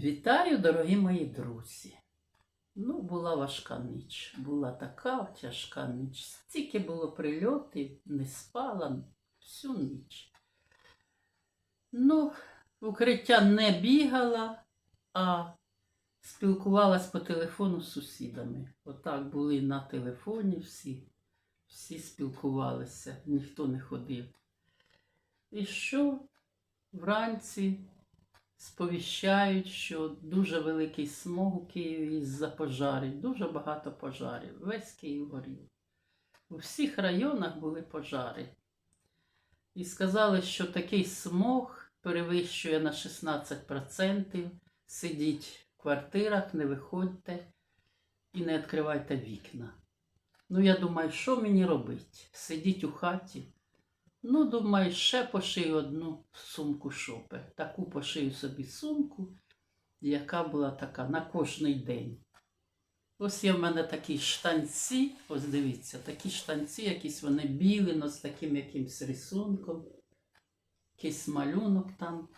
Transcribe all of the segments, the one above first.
Вітаю, дорогі мої друзі. Ну, була важка ніч. Була така тяжка ніч. Стільки було прильотів, не спала всю ніч. Ну, укриття не бігала, а спілкувалась по телефону з сусідами. Отак були на телефоні всі. Всі спілкувалися, ніхто не ходив. І що вранці сповіщають, що дуже великий смог у Києві із-за пожарів, дуже багато пожарів. Весь Київ горів. У всіх районах були пожари. І сказали, що такий смог перевищує на 16%. Сидіть в квартирах, не виходьте і не відкривайте вікна. Ну, я думаю, що мені робити? Сидіть у хаті. Ну, думаю, ще пошию одну сумку шопер. Таку пошию собі сумку, яка була така на кожний день. Ось є в мене такі штанці, ось дивіться, такі штанці, якісь вони білі, з таким якимсь рисунком, якийсь малюнок там.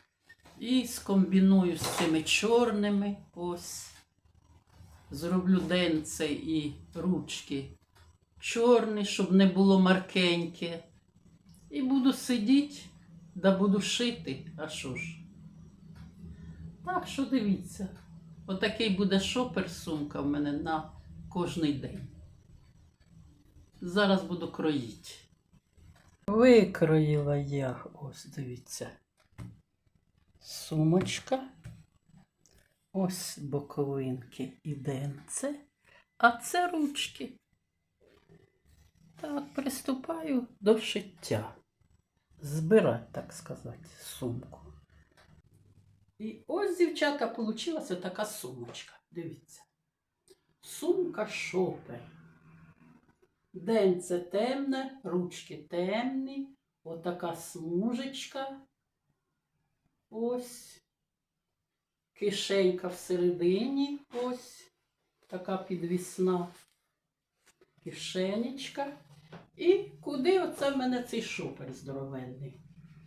І скомбіную з цими чорними. Ось. Зроблю денце і ручки чорні, щоб не було маркеньке. І буду сидіти, да буду шити. А що ж? Так що дивіться. Отакий буде шопер сумка в мене на кожний день. Зараз буду кроїти. Викроїла я, ось дивіться. Сумочка. Ось боковинки і денце. А це ручки. Так, приступаю до шиття. Збирати, так сказати, сумку. І ось, дівчата, получилася така сумочка. Дивіться. Сумка шопер. Денце темне, ручки темні, отака смужечка. Ось. Кишенька всередині, ось. Така підвісна кишенечка. І куди оце в мене цей шопер здоровенний?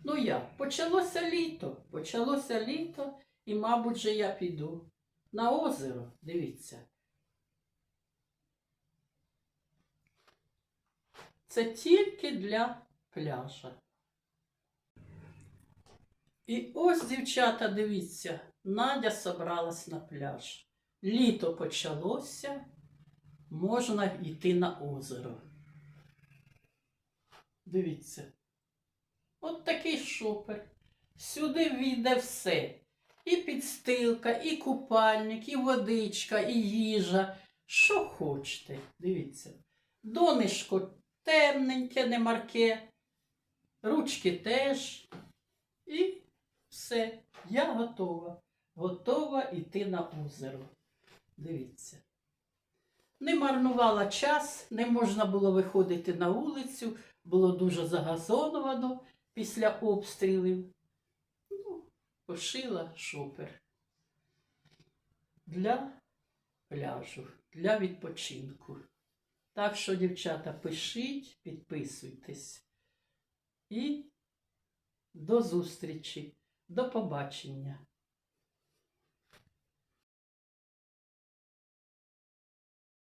Ну як? Почалося літо. Почалося літо, і, мабуть, же я піду на озеро. Дивіться. Це тільки для пляжа. І ось, дівчата, дивіться, Надя собралась на пляж. Літо почалося, можна йти на озеро. Дивіться. От такий шопер. Сюди війде все. І підстилка, і купальник, і водичка, і їжа. Що хочете. Дивіться. Донишко темненьке, не марке. Ручки теж. І все. Я готова. Готова йти на озеро. Dивіться. Не марнувала час, не можна було виходити на вулицю, було дуже загазоновано після обстрілів. Ну, пошила шопер для пляжу, для відпочинку. Так що, дівчата, пишіть, підписуйтесь. І до зустрічі, до побачення.